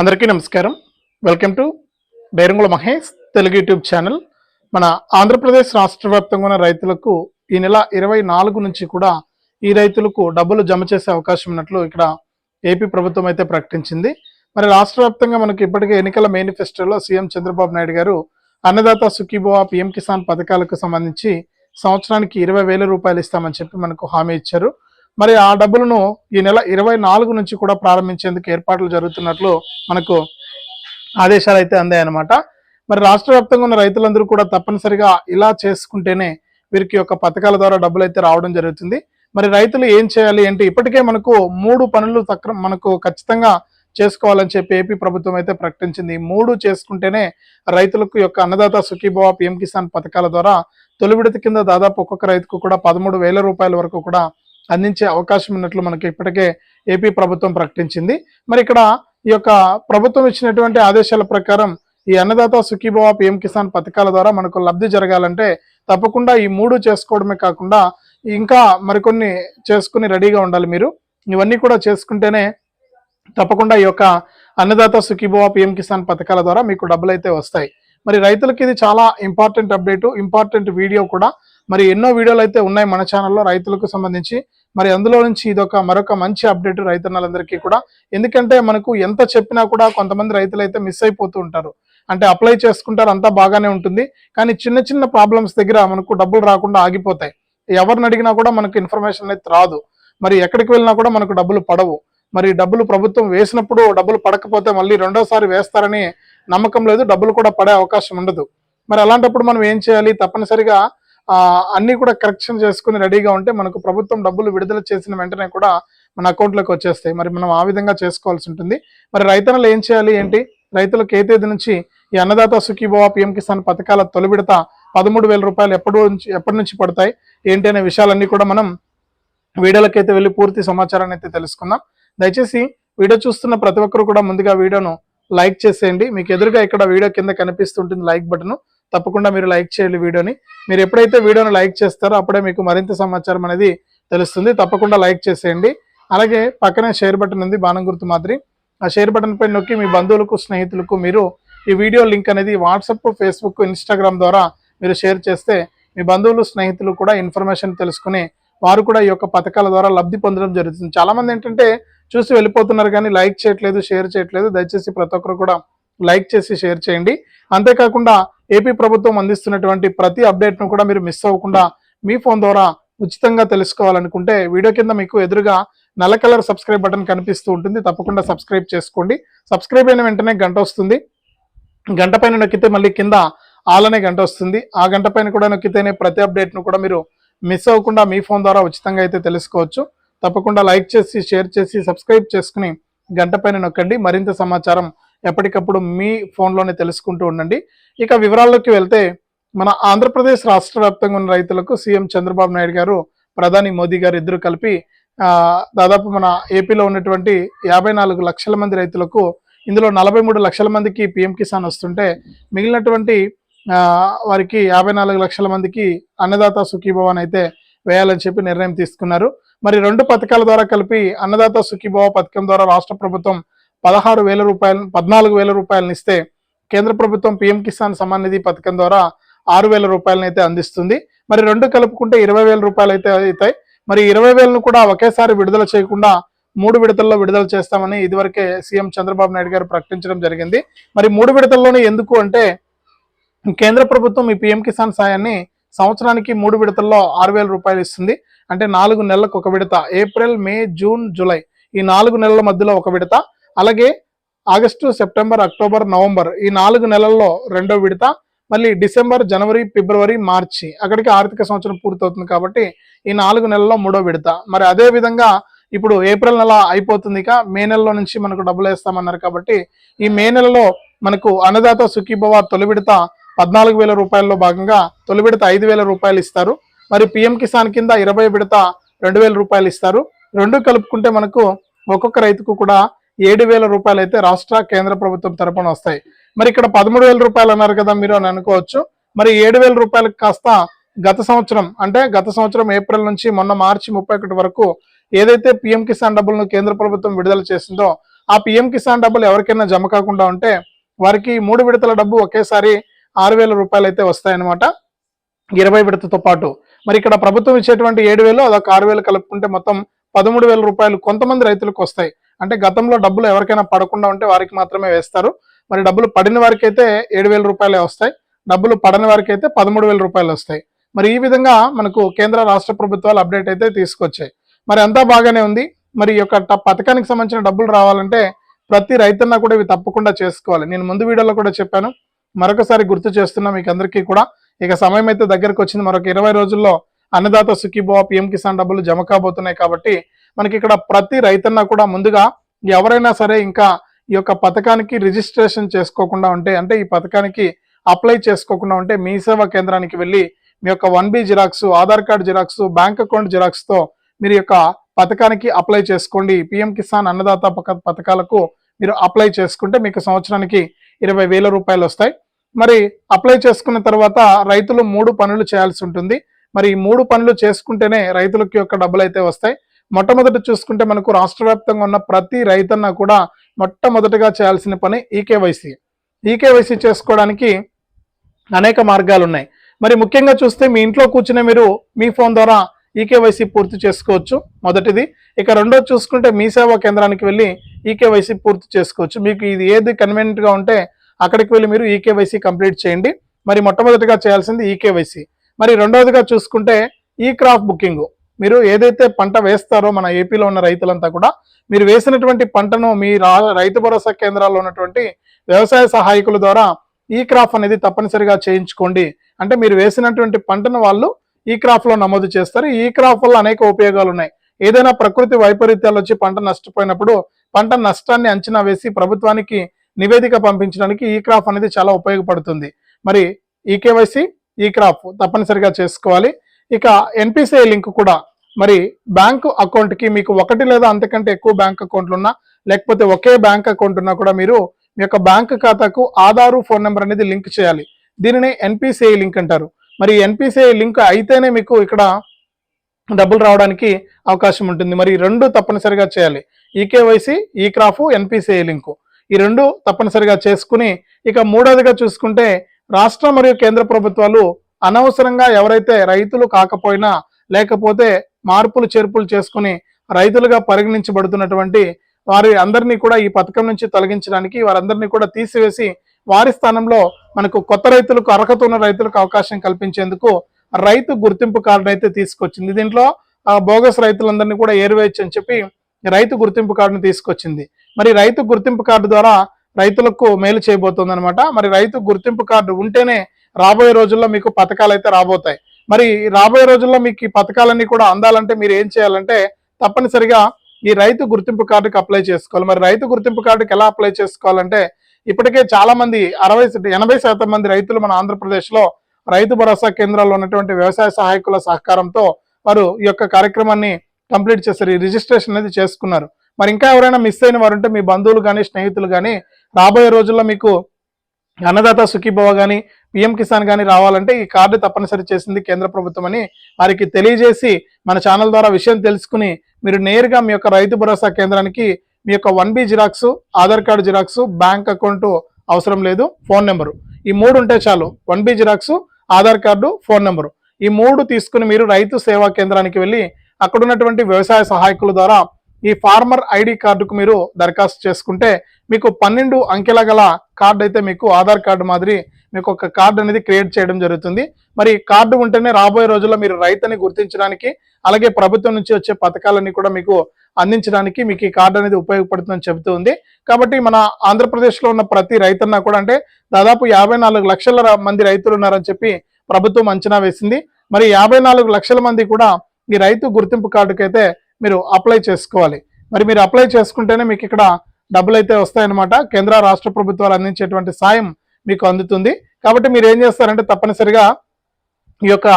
అందరికీ నమస్కారం. Welcome to Byrangula Mahesh Telugu YouTube channel. మన ఆంధ్రప్రదేశ్ రాష్ట్ర వ్యాప్తంగా ఉన్న రైతులకు ఈ నెల ఇరవై నాలుగు నుంచి కూడా ఈ రైతులకు డబ్బులు జమ చేసే అవకాశం ఉన్నట్లు ఇక్కడ ఏపీ ప్రభుత్వం అయితే ప్రకటించింది. మరి రాష్ట్ర వ్యాప్తంగా మనకి ఇప్పటికే ఎన్నికల మేనిఫెస్టోలో సీఎం చంద్రబాబు నాయుడు గారు అన్నదాత సుఖీభవ పిఎం కిసాన్ పథకాలకు సంబంధించి సంవత్సరానికి ఇరవై వేల రూపాయలు ఇస్తామని చెప్పి మనకు హామీ ఇచ్చారు. మరి ఆ డబ్బులను ఈ నెల ఇరవై నాలుగు నుంచి కూడా ప్రారంభించేందుకు ఏర్పాట్లు జరుగుతున్నట్లు మనకు ఆదేశాలు అయితే అందాయన్నమాట. మరి రాష్ట్ర వ్యాప్తంగా ఉన్న రైతులందరూ కూడా తప్పనిసరిగా ఇలా చేసుకుంటేనే వీరికి యొక్క పథకాల ద్వారా డబ్బులు అయితే రావడం జరుగుతుంది. మరి రైతులు ఏం చేయాలి అంటే ఇప్పటికే మనకు మూడు పనులు తక్ర మనకు ఖచ్చితంగా చేసుకోవాలని చెప్పి ఏపీ ప్రభుత్వం అయితే ప్రకటించింది. మూడు చేసుకుంటేనే రైతులకు యొక్క అన్నదాత సుఖీభవ పిఎం కిసాన్ పథకాల ద్వారా తొలి విడత కింద దాదాపు ఒక్కొక్క రైతుకు కూడా పదమూడు వేల రూపాయల వరకు కూడా అందించే అవకాశం ఉన్నట్లు మనకి ఇప్పటికే ఏపీ ప్రభుత్వం ప్రకటించింది. మరి ఇక్కడ ఈ యొక్క ప్రభుత్వం ఇచ్చినటువంటి ఆదేశాల ప్రకారం ఈ అన్నదాత సుఖీభవ పిఎం కిసాన్ పథకాల ద్వారా మనకు లబ్ధి జరగాలంటే తప్పకుండా ఈ మూడు చేసుకోవడమే కాకుండా ఇంకా మరికొన్ని చేసుకుని రెడీగా ఉండాలి మీరు. ఇవన్నీ కూడా చేసుకుంటేనే తప్పకుండా ఈ యొక్క అన్నదాత సుఖీభవ పిఎం కిసాన్ పథకాల ద్వారా మీకు డబ్బులు అయితే వస్తాయి. మరి రైతులకి ఇది చాలా ఇంపార్టెంట్ అప్డేటు ఇంపార్టెంట్ వీడియో కూడా. మరి ఎన్నో వీడియోలు అయితే ఉన్నాయి మన ఛానల్లో రైతులకు సంబంధించి. మరి అందులో నుంచి ఇదొక మరొక మంచి అప్డేట్ రైతన్నలందరికీ కూడా. ఎందుకంటే మనకు ఎంత చెప్పినా కూడా కొంతమంది రైతులు అయితే మిస్ అయిపోతూ ఉంటారు. అంటే అప్లై చేసుకుంటారు అంతా బాగానే ఉంటుంది. కానీ చిన్న చిన్న ప్రాబ్లమ్స్ దగ్గర మనకు డబ్బులు రాకుండా ఆగిపోతాయి. ఎవరిని అడిగినా కూడా మనకు ఇన్ఫర్మేషన్ అయితే రాదు. మరి ఎక్కడికి వెళ్ళినా కూడా మనకు డబ్బులు పడవు. మరి డబ్బులు ప్రభుత్వం వేసినప్పుడు డబ్బులు పడకపోతే మళ్ళీ రెండోసారి వేస్తారని నమ్మకం లేదు డబ్బులు కూడా పడే అవకాశం ఉండదు. మరి అలాంటప్పుడు మనం ఏం చేయాలి? తప్పనిసరిగా అన్ని కూడా కరెక్షన్ చేసుకుని రెడీగా ఉంటే మనకు ప్రభుత్వం డబ్బులు విడుదల చేసిన వెంటనే కూడా మన అకౌంట్లోకి వచ్చేస్తాయి. మరి మనం ఆ విధంగా చేసుకోవాల్సి ఉంటుంది. మరి రైతన్నలు ఏం చేయాలి? ఏంటి? రైతులకు ఏ తేదీ నుంచి ఈ అన్నదాత సుఖీభవ పిఎం కిసాన్ పథకాల తొలి విడత పదమూడు వేల రూపాయలు ఎప్పటి నుంచి ఎప్పటి నుంచి పడతాయి? ఏంటి అనే విషయాలన్నీ కూడా మనం వీడియోలకైతే వెళ్ళి పూర్తి సమాచారాన్ని అయితే తెలుసుకుందాం. దయచేసి వీడియో చూస్తున్న ప్రతి ఒక్కరు కూడా ముందుగా వీడియోను లైక్ చేసేయండి. మీకు ఎదురుగా ఇక్కడ వీడియో కింద కనిపిస్తుంటుంది లైక్ బటన్. తప్పకుండా మీరు లైక్ చేయాలి వీడియోని. మీరు ఎప్పుడైతే వీడియోని లైక్ చేస్తారో అప్పుడే మీకు మరింత సమాచారం అనేది తెలుస్తుంది. తప్పకుండా లైక్ చేసేయండి. అలాగే పక్కనే షేర్ బటన్ ఉంది బాణం గుర్తు మాదిరి. ఆ షేర్ బటన్ పై నొక్కి మీ బంధువులకు స్నేహితులకు మీరు ఈ వీడియో లింక్ అనేది వాట్సాప్ ఫేస్బుక్ ఇన్స్టాగ్రామ్ ద్వారా మీరు షేర్ చేస్తే మీ బంధువులు స్నేహితులు కూడా ఇన్ఫర్మేషన్ తెలుసుకుని వారు కూడా ఈ యొక్క పథకాల ద్వారా లబ్ధి పొందడం జరుగుతుంది. చాలామంది ఏంటంటే చూసి వెళ్ళిపోతున్నారు కానీ లైక్ చేయట్లేదు షేర్ చేయట్లేదు. దయచేసి ప్రతి ఒక్కరు కూడా లైక్ చేసి షేర్ చేయండి. అంతేకాకుండా ఏపీ ప్రభుత్వం అందిస్తున్నటువంటి ప్రతి అప్డేట్ను కూడా మీరు మిస్ అవ్వకుండా మీ ఫోన్ ద్వారా ఉచితంగా తెలుసుకోవాలనుకుంటే వీడియో కింద మీకు ఎదురుగా నల్ల కలర్ సబ్స్క్రైబ్ బటన్ కనిపిస్తూ ఉంటుంది. తప్పకుండా సబ్స్క్రైబ్ చేసుకోండి. సబ్స్క్రైబ్ అయిన వెంటనే గంట వస్తుంది. గంట పైన నొక్కితే మళ్ళీ కింద ఆలనే గంట వస్తుంది. ఆ గంట పైన కూడా నొక్కితేనే ప్రతి అప్డేట్ను కూడా మీరు మిస్ అవ్వకుండా మీ ఫోన్ ద్వారా ఉచితంగా అయితే తెలుసుకోవచ్చు. తప్పకుండా లైక్ చేసి షేర్ చేసి సబ్స్క్రైబ్ చేసుకుని గంట పైన నొక్కండి. మరింత సమాచారం ఎప్పటికప్పుడు మీ ఫోన్లోనే తెలుసుకుంటూ ఉండండి. ఇక వివరాల్లోకి వెళ్తే మన ఆంధ్రప్రదేశ్ రాష్ట్ర వ్యాప్తంగా ఉన్న రైతులకు సీఎం చంద్రబాబు నాయుడు గారు ప్రధాని మోదీ గారు ఇద్దరు కలిపి దాదాపు మన ఏపీలో ఉన్నటువంటి యాభై నాలుగు లక్షల మంది రైతులకు ఇందులో నలభై మూడు లక్షల మందికి పిఎం కిసాన్ వస్తుంటే మిగిలినటువంటి వారికి యాభై నాలుగు లక్షల మందికి అన్నదాత సుఖీభవన్ అయితే వేయాలని చెప్పి నిర్ణయం తీసుకున్నారు. మరి రెండు పథకాల ద్వారా కలిపి అన్నదాత సుఖీభవ పథకం ద్వారా రాష్ట్ర ప్రభుత్వం పదహారు వేల రూపాయలు పద్నాలుగు వేల రూపాయలను ఇస్తే కేంద్ర ప్రభుత్వం పిఎం కిసాన్ సమ్మాన్ నిధి పథకం ద్వారా ఆరు వేల రూపాయలను అయితే అందిస్తుంది. మరి రెండు కలుపుకుంటే ఇరవై వేల రూపాయలు అయితే అవుతాయి. మరి ఇరవై వేలను కూడా ఒకేసారి విడుదల చేయకుండా మూడు విడతల్లో విడుదల చేస్తామని ఇదివరకే సీఎం చంద్రబాబు నాయుడు గారు ప్రకటించడం జరిగింది. మరి మూడు విడతల్లోనే ఎందుకు అంటే కేంద్ర ప్రభుత్వం ఈ పిఎం కిసాన్ సాయాన్ని సంవత్సరానికి మూడు విడతల్లో ఆరు వేల రూపాయలు ఇస్తుంది. అంటే నాలుగు నెలలకు ఒక విడత. ఏప్రిల్ మే జూన్ జూలై ఈ నాలుగు నెలల మధ్యలో ఒక విడత. అలాగే ఆగస్టు సెప్టెంబర్ అక్టోబర్ నవంబర్ ఈ నాలుగు నెలల్లో రెండో విడత మళ్ళీ డిసెంబర్ జనవరి ఫిబ్రవరి మార్చి అక్కడికి ఆర్థిక సంవత్సరం పూర్తవుతుంది కాబట్టి ఈ నాలుగు నెలల్లో మూడో విడత. మరి అదే విధంగా ఇప్పుడు ఏప్రిల్ నెల అయిపోతుంది ఇక మే నెలలో నుంచి మనకు డబ్బులు వేస్తామన్నారు కాబట్టి ఈ మే నెలలో మనకు అన్నదాత సుఖీభవ తొలి విడత పద్నాలుగు వేల రూపాయల్లో భాగంగా తొలి విడత ఐదు వేల రూపాయలు ఇస్తారు. మరి పిఎం కిసాన్ కింద ఇరవై విడత రెండు వేల రూపాయలు ఇస్తారు. రెండు కలుపుకుంటే మనకు ఒక్కొక్క రైతుకు కూడా ఏడు వేల రూపాయలు అయితే రాష్ట్ర కేంద్ర ప్రభుత్వం తరపున వస్తాయి. మరి ఇక్కడ పదమూడు వేల రూపాయలు అన్నారు కదా మీరు అని అనుకోవచ్చు. మరి ఏడు వేల రూపాయలకు కాస్త గత సంవత్సరం అంటే గత సంవత్సరం ఏప్రిల్ నుంచి మొన్న మార్చి ముప్పై ఒకటి వరకు ఏదైతే పిఎం కిసాన్ డబ్బులను కేంద్ర ప్రభుత్వం విడుదల చేసిందో ఆ పిఎం కిసాన్ డబ్బులు ఎవరికైనా జమ కాకుండా ఉంటే వారికి మూడు విడతల డబ్బు ఒకేసారి ఆరు వేల రూపాయలు అయితే వస్తాయన్నమాట. ఇరవై విడతతో పాటు. మరి ఇక్కడ ప్రభుత్వం ఇచ్చేటువంటి ఏడు వేలు అదొక ఆరు వేలు కలుపుకుంటే మొత్తం పదమూడు వేల రూపాయలు కొంతమంది రైతులకు వస్తాయి. అంటే గతంలో డబ్బులు ఎవరికైనా పడకుండా ఉంటే వారికి మాత్రమే వేస్తారు. మరి డబ్బులు పడిన వారికి అయితే ఏడు వేల రూపాయలే వస్తాయి. డబ్బులు పడని వారికి అయితే పదమూడు వేల రూపాయలు వస్తాయి. మరి ఈ విధంగా మనకు కేంద్ర రాష్ట్ర ప్రభుత్వాలు అప్డేట్ అయితే తీసుకొచ్చాయి. మరి అంతా బాగానే ఉంది. మరి ఈ యొక్క పథకానికి సంబంధించిన డబ్బులు రావాలంటే ప్రతి రైతన్న కూడా ఇవి తప్పకుండా చేసుకోవాలి. నేను ముందు వీడియోలో కూడా చెప్పాను. మరొకసారి గుర్తు చేస్తున్నా మీకు అందరికీ కూడా. ఇక సమయం అయితే దగ్గరకు వచ్చింది మరొక ఇరవై రోజుల్లో అన్నదాత సుఖీభవ పిఎం కిసాన్ డబ్బులు జమ కాబోతున్నాయి కాబట్టి మనకి ఇక్కడ ప్రతి రైతన్న కూడా ముందుగా ఎవరైనా సరే ఇంకా ఈ యొక్క పథకానికి రిజిస్ట్రేషన్ చేసుకోకుండా ఉంటే అంటే ఈ పథకానికి అప్లై చేసుకోకుండా ఉంటే మీ సేవా కేంద్రానికి వెళ్ళి మీ యొక్క one B xerox Aadhaar card xerox bank account జిరాక్స్తో మీరు యొక్క పథకానికి అప్లై చేసుకోండి. పిఎం కిసాన్ అన్నదాత పథకాలకు మీరు అప్లై చేసుకుంటే మీకు సంవత్సరానికి ఇరవై వేల రూపాయలు వస్తాయి. మరి అప్లై చేసుకున్న తర్వాత రైతులు మూడు పనులు చేయాల్సి ఉంటుంది. మరి ఈ మూడు పనులు చేసుకుంటేనే రైతులకి యొక్క డబ్బులు అయితే వస్తాయి. మొట్టమొదటి చూసుకుంటే మనకు రాష్ట్ర వ్యాప్తంగా ఉన్న ప్రతి రైతన్న కూడా మొట్టమొదటిగా చేయాల్సిన పని ఈకేవైసీ. ఈకేవైసీ చేసుకోవడానికి అనేక మార్గాలు ఉన్నాయి. మరి ముఖ్యంగా చూస్తే మీ ఇంట్లో కూర్చునే మీరు మీ ఫోన్ ద్వారా ఈకేవైసీ పూర్తి చేసుకోవచ్చు. మొదటిది. ఇక రెండో చూసుకుంటే మీ సేవా కేంద్రానికి వెళ్ళి ఈకేవైసీ పూర్తి చేసుకోవచ్చు. మీకు ఇది ఏది కన్వీనియంట్గా ఉంటే అక్కడికి వెళ్ళి మీరు ఈకేవైసీ కంప్లీట్ చేయండి. మరి మొట్టమొదటిగా చేయాల్సింది ఈకేవైసీ. మరి రెండవదిగా చూసుకుంటే ఈ క్రాఫ్ బుకింగ్. మీరు ఏదైతే పంట వేస్తారో మన ఏపీలో ఉన్న రైతులంతా కూడా మీరు వేసినటువంటి పంటను మీ రా- రైతు భరోసా కేంద్రాల్లో ఉన్నటువంటి వ్యవసాయ సహాయకుల ద్వారా ఈ క్రాప్ అనేది తప్పనిసరిగా చేయించుకోండి. అంటే మీరు వేసినటువంటి పంటను వాళ్ళు ఈ క్రాప్లో నమోదు చేస్తారు. ఈ క్రాప్ వల్ల అనేక ఉపయోగాలు ఉన్నాయి ఏదైనా ప్రకృతి వైపరీత్యాలు వచ్చి పంట నష్టపోయినప్పుడు పంట నష్టాన్ని అంచనా వేసి ప్రభుత్వానికి నివేదిక పంపించడానికి ఈ క్రాప్ అనేది చాలా ఉపయోగపడుతుంది. మరి ఈ కేవైసీ ఈ క్రాప్ తప్పనిసరిగా చేసుకోవాలి. ఇక ఎన్పిసిఐ లింక్ కూడా మరి బ్యాంకు అకౌంట్కి మీకు ఒకటి లేదా అంతకంటే ఎక్కువ బ్యాంక్ అకౌంట్లు ఉన్నా లేకపోతే ఒకే బ్యాంక్ అకౌంట్ ఉన్నా కూడా మీరు మీ యొక్క బ్యాంక్ ఖాతాకు ఆధారు ఫోన్ నెంబర్ అనేది లింక్ చేయాలి. దీనిని ఎన్పిసిఐ లింక్ అంటారు. మరి ఎన్పిసిఐ లింక్ అయితేనే మీకు ఇక్కడ డబ్బులు రావడానికి అవకాశం ఉంటుంది. మరి రెండు తప్పనిసరిగా చేయాలి. ఈకేవైసి ఈ క్రాఫ్ ఎన్పిసిఐ లింకు ఈ రెండు తప్పనిసరిగా చేసుకుని ఇక మూడవదిగా చూసుకుంటే రాష్ట్ర మరియు కేంద్ర ప్రభుత్వాలు అనవసరంగా ఎవరైతే రైతులు కాకపోయినా లేకపోతే మార్పులు చేర్పులు చేసుకుని రైతులుగా పరిగణించబడుతున్నటువంటి వారి అందరినీ కూడా ఈ పథకం నుంచి తొలగించడానికి వారందరినీ కూడా తీసివేసి వారి స్థానంలో మనకు కొత్త రైతులకు అర్హత ఉన్న రైతులకు అవకాశం కల్పించేందుకు రైతు గుర్తింపు కార్డు అయితే తీసుకొచ్చింది. దీంట్లో ఆ బోగస్ రైతులందరినీ కూడా ఏరివేయచ్చు అని చెప్పి రైతు గుర్తింపు కార్డును తీసుకొచ్చింది. మరి రైతు గుర్తింపు కార్డు ద్వారా రైతులకు మేలు చేయబోతుంది అనమాట మరి రైతు గుర్తింపు కార్డు ఉంటేనే రాబోయే రోజుల్లో మీకు పథకాలు అయితే రాబోతాయి. మరి రాబోయే రోజుల్లో మీకు ఈ పథకాలన్నీ కూడా అందాలంటే మీరు ఏం చేయాలంటే తప్పనిసరిగా ఈ రైతు గుర్తింపు కార్డుకి అప్లై చేసుకోవాలి. మరి రైతు గుర్తింపు కార్డుకి ఎలా అప్లై చేసుకోవాలంటే ఇప్పటికే చాలా మంది అరవై ఎనభై శాతం మంది రైతులు మన ఆంధ్రప్రదేశ్లో రైతు భరోసా కేంద్రాల్లో ఉన్నటువంటి వ్యవసాయ సహాయకుల సహకారంతో వారు ఈ యొక్క కార్యక్రమాన్ని కంప్లీట్ చేశారు. ఈ రిజిస్ట్రేషన్ అనేది చేసుకున్నారు. మరి ఇంకా ఎవరైనా మిస్ అయిన వారు ఉంటే మీ బంధువులు కానీ స్నేహితులు కానీ రాబోయే రోజుల్లో మీకు అన్నదాత సుఖీభవ కానీ పిఎం కిసాన్ కానీ రావాలంటే ఈ కార్డు తప్పనిసరి చేసింది కేంద్ర ప్రభుత్వం అని వారికి తెలియజేసి మన ఛానల్ ద్వారా విషయం తెలుసుకుని మీరు నేరుగా మీ యొక్క రైతు భరోసా కేంద్రానికి మీ యొక్క one B xerox Aadhaar card xerox bank account అవసరం లేదు ఫోన్ నెంబరు. ఈ మూడు ఉంటే చాలు. One B xerox Aadhaar card phone number. ఈ మూడు తీసుకుని మీరు రైతు సేవా కేంద్రానికి వెళ్ళి అక్కడ ఉన్నటువంటి వ్యవసాయ సహాయకుల ద్వారా ఈ ఫార్మర్ ఐడి కార్డుకు మీరు దరఖాస్తు చేసుకుంటే మీకు పన్నెండు అంకెల గల కార్డు అయితే మీకు ఆధార్ కార్డు మాదిరి మీకు ఒక కార్డు అనేది క్రియేట్ చేయడం జరుగుతుంది. మరి ఈ కార్డు ఉంటేనే రాబోయే రోజుల్లో మీరు రైతుని గుర్తించడానికి అలాగే ప్రభుత్వం నుంచి వచ్చే పథకాలన్నీ కూడా మీకు అందించడానికి మీకు ఈ కార్డు అనేది ఉపయోగపడుతుందని చెబుతూ ఉంది. కాబట్టి మన ఆంధ్రప్రదేశ్లో ఉన్న ప్రతి రైతున్నా కూడా అంటే దాదాపు యాభై నాలుగు లక్షల మంది రైతులు ఉన్నారని చెప్పి ప్రభుత్వం అంచనా వేసింది. మరి యాభై నాలుగు లక్షల మంది కూడా ఈ రైతు గుర్తింపు కార్డుకైతే మీరు అప్లై చేసుకోవాలి. మరి మీరు అప్లై చేసుకుంటేనే మీకు ఇక్కడ డబ్బులు అయితే వస్తాయన్నమాట. కేంద్ర రాష్ట్ర ప్రభుత్వాలు అందించేటువంటి సాయం మీకు అందుతుంది. కాబట్టి మీరు ఏం చేస్తారంటే తప్పనిసరిగా ఈ యొక్క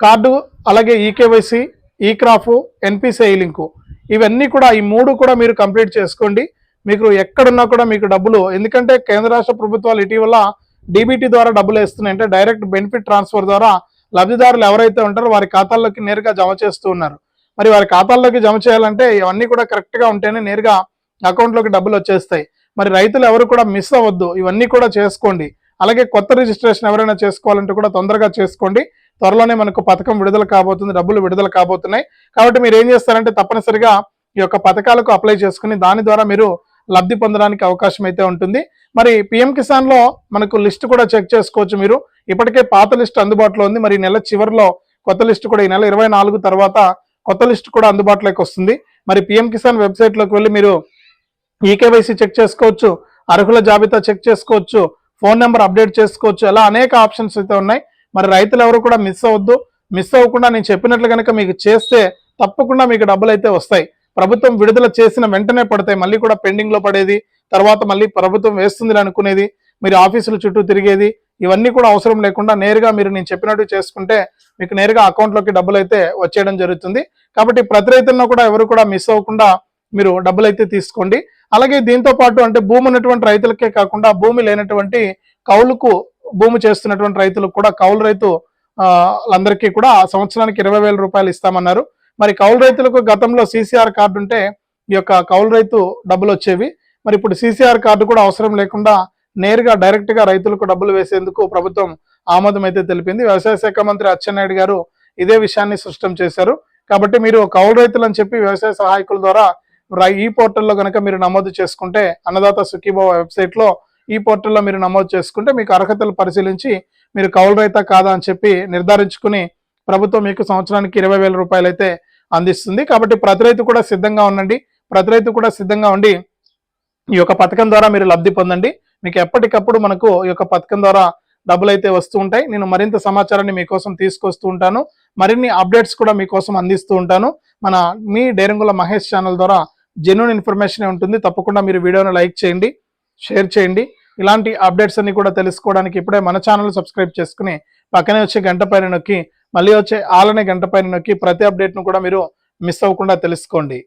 కార్డు అలాగే ఈకేవైసీ ఈ క్రాఫ్ ఎన్పిసిఐ లింకు ఇవన్నీ కూడా ఈ మూడు కూడా మీరు కంప్లీట్ చేసుకోండి. మీకు ఎక్కడున్నా కూడా మీకు డబ్బులు ఎందుకంటే కేంద్ర రాష్ట్ర ప్రభుత్వాలు ఇటీవల డీబీటీ ద్వారా డబ్బులు వేస్తున్నాయి. అంటే డైరెక్ట్ బెనిఫిట్ ట్రాన్స్ఫర్ ద్వారా లబ్ధిదారులు ఎవరైతే ఉంటారో వారి ఖాతాల్లోకి నేరుగా జమ చేస్తూ ఉన్నారు. మరి వారి ఖాతాల్లోకి జమ చేయాలంటే ఇవన్నీ కూడా కరెక్ట్గా ఉంటేనే నేరుగా అకౌంట్లోకి డబ్బులు వచ్చేస్తాయి. మరి రైతులు ఎవరు కూడా మిస్ అవ్వద్దు. ఇవన్నీ కూడా చేసుకోండి. అలాగే కొత్త రిజిస్ట్రేషన్ ఎవరైనా చేసుకోవాలంటే కూడా తొందరగా చేసుకోండి. త్వరలోనే మనకు పథకం విడుదల కాబోతుంది డబ్బులు విడుదల కాబోతున్నాయి. కాబట్టి మీరు ఏం చేస్తారంటే తప్పనిసరిగా ఈ యొక్క పథకాలకు అప్లై చేసుకుని దాని ద్వారా మీరు లబ్ధి పొందడానికి అవకాశం అయితే ఉంటుంది. మరి పిఎం కిసాన్లో మనకు లిస్ట్ కూడా చెక్ చేసుకోవచ్చు మీరు. ఇప్పటికే పాత లిస్ట్ అందుబాటులో ఉంది. మరి ఈ నెల చివరిలో కొత్త లిస్ట్ కూడా ఈ నెల ఇరవై నాలుగు తర్వాత కొత్త లిస్ట్ కూడా అందుబాటులోకి వస్తుంది. మరి పిఎం కిసాన్ వెబ్సైట్లోకి వెళ్ళి మీరు ఈకేవైసీ చెక్ చేసుకోవచ్చు. అర్హుల జాబితా చెక్ చేసుకోవచ్చు. ఫోన్ నెంబర్ అప్డేట్ చేసుకోవచ్చు. అలా అనేక ఆప్షన్స్ అయితే ఉన్నాయి. మరి రైతులు ఎవరు కూడా మిస్ అవ్వద్దు. మిస్ అవ్వకుండా నేను చెప్పినట్లు కనుక మీకు చేస్తే తప్పకుండా మీకు డబ్బులు అయితే వస్తాయి. ప్రభుత్వం విడుదల చేసిన వెంటనే పడతాయి. మళ్ళీ కూడా పెండింగ్లో పడేది. తర్వాత మళ్ళీ ప్రభుత్వం వేస్తుంది అనుకునేది. మీరు ఆఫీసుల చుట్టూ తిరిగేది. ఇవన్నీ కూడా అవసరం లేకుండా నేరుగా మీరు నేను చెప్పినట్టు చేసుకుంటే మీకు నేరుగా అకౌంట్లోకి డబ్బులు అయితే వచ్చేయడం జరుగుతుంది. కాబట్టి ప్రతి రైతులను కూడా ఎవరు కూడా మిస్ అవ్వకుండా మీరు డబ్బులు అయితే తీసుకోండి. అలాగే దీంతో పాటు అంటే భూమి ఉన్నటువంటి రైతులకే కాకుండా భూమి లేనటువంటి కౌలుకు భూమి చేస్తున్నటువంటి రైతులకు కూడా కౌలు రైతు అందరికీ కూడా సంవత్సరానికి ఇరవై వేల రూపాయలు ఇస్తామన్నారు. మరి కౌలు రైతులకు గతంలో సీసీఆర్ కార్డు ఉంటే ఈ యొక్క కౌలు రైతు డబ్బులు వచ్చేవి. మరి ఇప్పుడు సీసీఆర్ కార్డు కూడా అవసరం లేకుండా నేరుగా డైరెక్ట్గా రైతులకు డబ్బులు వేసేందుకు ప్రభుత్వం ఆమోదం అయితే తెలిపింది. వ్యవసాయ శాఖ మంత్రి అచ్చెన్నాయుడు గారు ఇదే విషయాన్ని స్పష్టం చేశారు. కాబట్టి మీరు కౌలు రైతులు అని చెప్పి వ్యవసాయ సహాయకుల ద్వారా ఈ పోర్టల్లో కనుక మీరు నమోదు చేసుకుంటే అన్నదాత సుఖీభావ వెబ్సైట్లో ఈ పోర్టల్లో మీరు నమోదు చేసుకుంటే మీకు అర్హతలు పరిశీలించి మీరు కౌలు రైతా కాదా అని చెప్పి నిర్ధారించుకుని ప్రభుత్వం మీకు సంవత్సరానికి ఇరవై వేల రూపాయలు అయితే అందిస్తుంది. కాబట్టి ప్రతి రైతు కూడా సిద్ధంగా ఉండండి. ప్రతి రైతు కూడా సిద్ధంగా ఉండి ఈ యొక్క పథకం ద్వారా మీరు లబ్ధి పొందండి. మీకు ఎప్పటికప్పుడు మనకు ఈ యొక్క పథకం ద్వారా డబ్బులు అయితే వస్తూ ఉంటాయి. నేను మరింత సమాచారాన్ని మీకోసం తీసుకొస్తూ ఉంటాను. మరిన్ని అప్డేట్స్ కూడా మీకోసం అందిస్తూ ఉంటాను. మన మీ డేరంగుల మహేష్ ఛానల్ ద్వారా జెన్యున్ ఇన్ఫర్మేషన్ ఉంటుంది తప్పకుండా మీరు వీడియోను లైక్ చేయండి షేర్ చేయండి. ఇలాంటి అప్డేట్స్ అన్ని కూడా తెలుసుకోవడానికి ఇప్పుడే మన ఛానల్ సబ్స్క్రైబ్ చేసుకుని పక్కనే వచ్చే గంట పైన నొక్కి మళ్ళీ వచ్చే ఆలనే గంట పైన నొక్కి ప్రతి అప్డేట్ను కూడా మీరు మిస్ అవ్వకుండా తెలుసుకోండి.